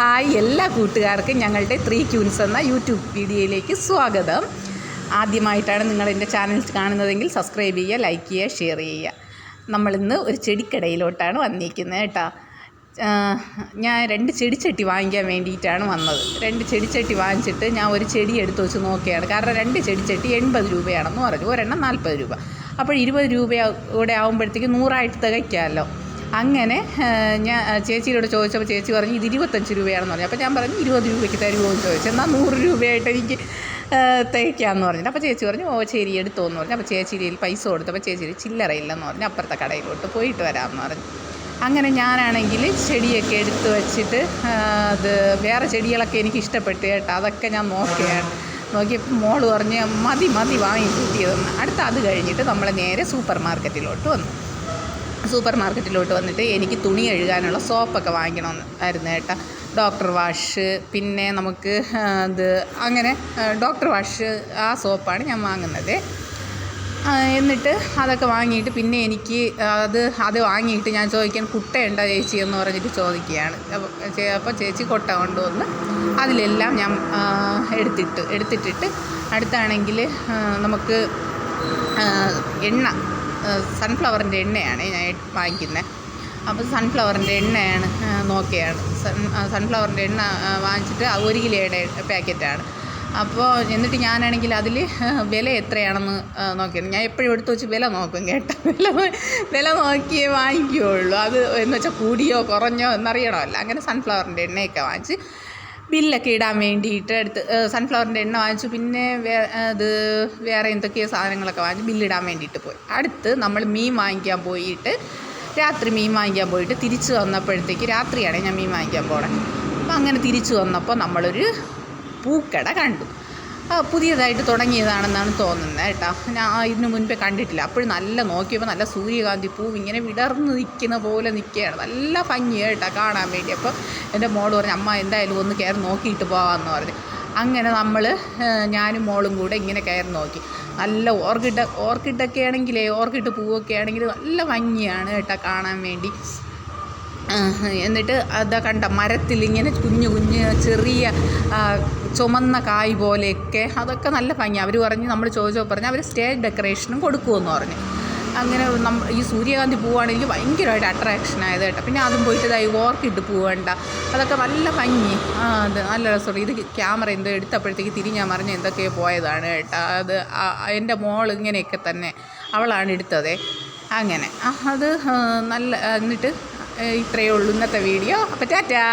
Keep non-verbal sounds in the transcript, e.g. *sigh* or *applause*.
Hi എല്ലാ കൂട്ടുകാർക്കും ഞങ്ങളുടെ ത്രീ ക്യൂൻസ് എന്ന യൂട്യൂബ് വീഡിയോയിലേക്ക് സ്വാഗതം. ആദ്യമായിട്ടാണ് നിങ്ങൾ എന്റെ ചാനൽ കാണുന്നതെങ്കിൽ സബ്സ്ക്രൈബ് ചെയ്യുക ലൈക്ക് ചെയ്യുക ഷെയർ ചെയ്യുക. നമ്മളിന്ന് ഒരു ചെടിക്കടയിലോട്ടാണ് വന്നിരിക്കുന്നത് കേട്ടോ. ഞാൻ രണ്ട് ചെടിച്ചട്ടി വാങ്ങിക്കാൻ വേണ്ടിയിട്ടാണ് വന്നത്. രണ്ട് ചെടിച്ചട്ടി വാങ്ങിച്ചിട്ട് ഞാൻ ഒരു ചെടി എടുത്തു വെച്ച് നോക്കിയാണ്. കാരണം രണ്ട് ചെടിച്ചട്ടി എൺപത് രൂപയാണെന്ന് പറഞ്ഞു. ഒരെണ്ണം നാൽപ്പത് രൂപ. അപ്പോൾ ഇരുപത് രൂപ കൂടെ ആകുമ്പോഴത്തേക്ക് നൂറായിട്ട് തികയ്ക്കാമല്ലോ. അങ്ങനെ ഞാൻ ചേച്ചിയോട് ചോദിച്ചപ്പോൾ ചേച്ചി പറഞ്ഞു ഇത് ഇരുപത്തഞ്ച് രൂപയാണെന്ന് പറഞ്ഞു. അപ്പോൾ ഞാൻ പറഞ്ഞു ഇരുപത് രൂപയ്ക്ക് തരുമോ? എന്ന് ചോദിച്ചു. എന്നാൽ നൂറ് രൂപയായിട്ട് എനിക്ക് തയ്ക്കാമെന്ന് പറഞ്ഞു. അപ്പോൾ ചേച്ചി പറഞ്ഞു ഓ ശരി എടുത്തോ എന്ന് പറഞ്ഞു അപ്പോൾ ചേച്ചിയിൽ പൈസ കൊടുത്തപ്പോൾ ചേച്ചി ചില്ലറയില്ലെന്ന് പറഞ്ഞു. അപ്പുറത്തെ കടയിലോട്ട് പോയിട്ട് വരാമെന്ന് പറഞ്ഞു. അങ്ങനെ ഞാനാണെങ്കിൽ ചെടിയൊക്കെ എടുത്ത് വെച്ചിട്ട് അത് വേറെ ചെടികളൊക്കെ എനിക്ക് ഇഷ്ടപ്പെട്ടു കേട്ടോ. അതൊക്കെ ഞാൻ നോക്കിയാണ്. നോക്കിയപ്പോൾ മോൾ പറഞ്ഞ് മതി മതി വാങ്ങി കൂട്ടിയതെന്ന്. അടുത്ത അത് കഴിഞ്ഞിട്ട് നമ്മൾ നേരെ സൂപ്പർ മാർക്കറ്റിലോട്ട് വന്നു. സൂപ്പർ മാർക്കറ്റിലോട്ട് വന്നിട്ട് എനിക്ക് തുണി കഴുകാനുള്ള സോപ്പൊക്കെ വാങ്ങിക്കണമെന്ന് ആയിരുന്നു കേട്ടോ. ഡോക്ടർ വാഷ് പിന്നെ നമുക്ക് ഇത് അങ്ങനെ ഡോക്ടർ വാഷ് ആ സോപ്പാണ് ഞാൻ വാങ്ങുന്നത്. എന്നിട്ട് അതൊക്കെ വാങ്ങിയിട്ട് പിന്നെ എനിക്ക് അത് അത് വാങ്ങിയിട്ട് ഞാൻ ചോദിക്കാൻ കുട്ടയുണ്ടോ ചേച്ചി? എന്ന് പറഞ്ഞിട്ട് ചോദിക്കുകയാണ്. അപ്പോൾ അപ്പോൾ ചേച്ചി കൊട്ട കൊണ്ടുവന്ന് അതിലെല്ലാം ഞാൻ എടുത്തിട്ട് എടുത്തിട്ടിട്ട് അടുത്താണെങ്കിൽ നമുക്ക് എണ്ണ സൺഫ്ലവറിന്റെ എണ്ണയാണ് ഞാൻ വാങ്ങിക്കുന്നത് അപ്പോൾ സൺഫ്ലവറിന്റെ എണ്ണയാണ് നോക്കിയാണ്. സൺ സൺഫ്ലവറിന്റെ എണ്ണ വാങ്ങിച്ചിട്ട് ഒരു കിലോയുടെ പാക്കറ്റാണ്. അപ്പോൾ എന്നിട്ട് ഞാനാണെങ്കിൽ അതിൽ വില എത്രയാണെന്ന് നോക്കിയത് ഞാൻ എപ്പോഴും എടുത്തു വെച്ച് വില നോക്കും കേട്ടോ. *laughs* വില വില നോക്കിയേ വാങ്ങിക്കുകയുള്ളൂ അത് എന്ന് വെച്ചാൽ കൂടിയോ കുറഞ്ഞോ എന്നറിയണമല്ലോ. അങ്ങനെ സൺഫ്ലവറിന്റെ എണ്ണയൊക്കെ വാങ്ങിച്ച് ബില്ലൊക്കെ ഇടാൻ വേണ്ടിയിട്ട് എടുത്ത് സൺഫ്ലവറിന്റെ എണ്ണ വാങ്ങിച്ചു. പിന്നെ വേ അത് വേറെ എന്തൊക്കെയോ സാധനങ്ങളൊക്കെ വാങ്ങിച്ച്. ബില്ലിടാൻ വേണ്ടിയിട്ട് പോയി. അടുത്ത് നമ്മൾ മീൻ വാങ്ങിക്കാൻ പോയിട്ട് രാത്രി മീൻ വാങ്ങിക്കാൻ പോയിട്ട് തിരിച്ചു വന്നപ്പോഴത്തേക്ക് രാത്രിയാണ് ഞാൻ മീൻ വാങ്ങിക്കാൻ പോണേ. അപ്പോൾ അങ്ങനെ തിരിച്ചു വന്നപ്പോൾ നമ്മളൊരു പൂക്കട കണ്ടു. പുതിയതായിട്ട് തുടങ്ങിയതാണെന്നാണ് തോന്നുന്നത് കേട്ടോ. ഞാൻ ഇതിനു മുൻപേ കണ്ടിട്ടില്ല. അപ്പോഴും നല്ല നോക്കിയപ്പോൾ നല്ല സൂര്യകാന്തി പൂവ് ഇങ്ങനെ വിടർന്ന് നിൽക്കുന്ന പോലെ നിൽക്കുകയാണ് നല്ല ഭംഗി കേട്ടോ കാണാൻ വേണ്ടി. അപ്പോൾ എന്റെ മോൾ പറഞ്ഞു അമ്മ എന്തായാലും ഒന്ന് കയറി നോക്കിയിട്ട് പോകാമെന്ന് പറഞ്ഞു. അങ്ങനെ നമ്മൾ ഞാനും മോളും കൂടെ ഇങ്ങനെ കയറി നോക്കി. നല്ല ഓർക്കിഡ് ഓർക്കിഡൊക്കെ ആണെങ്കിലേ ഓർക്കിഡ് പൂവൊക്കെ ആണെങ്കിൽ നല്ല ഭംഗിയാണ് കേട്ടോ കാണാൻ വേണ്ടി. എന്നിട്ട് അതാ കണ്ട മരത്തിൽ ഇങ്ങനെ കുഞ്ഞു കുഞ്ഞ് ചെറിയ ചുമന്ന കായ് പോലെയൊക്കെ. അതൊക്കെ നല്ല ഭംഗി അവർ പറഞ്ഞ് നമ്മൾ ചോദിച്ചപ്പോൾ പറഞ്ഞ് അവർ സ്റ്റേജ് ഡെക്കറേഷനും കൊടുക്കുമെന്ന് പറഞ്ഞു. അങ്ങനെ നമ്മ ഈ സൂര്യകാന്തി പൂവാണെങ്കിൽ ഭയങ്കരമായിട്ട് അട്രാക്ഷൻ ആയത് കേട്ടോ. പിന്നെ അതും പോയിട്ട് ഇതായി ഓർക്കിഡ് പൂവേണ്ട. അതൊക്കെ നല്ല ഭംഗി. അത് നല്ല രസമുണ്ട്. ഇത് ക്യാമറ എന്തോ എടുത്തപ്പോഴത്തേക്ക് തിരിഞ്ഞാൽ മറിഞ്ഞ് എന്തൊക്കെയോ പോയതാണ് കേട്ടോ. അത് എന്റെ മോൾ ഇങ്ങനെയൊക്കെ തന്നെ അവളാണ് എടുത്തതേ. അങ്ങനെ. അത് നല്ല എന്നിട്ട് ഇത്രയേ ഉള്ളൂ ഇന്നത്തെ വീഡിയോ. അപ്പോൾ ടാറ്റാ.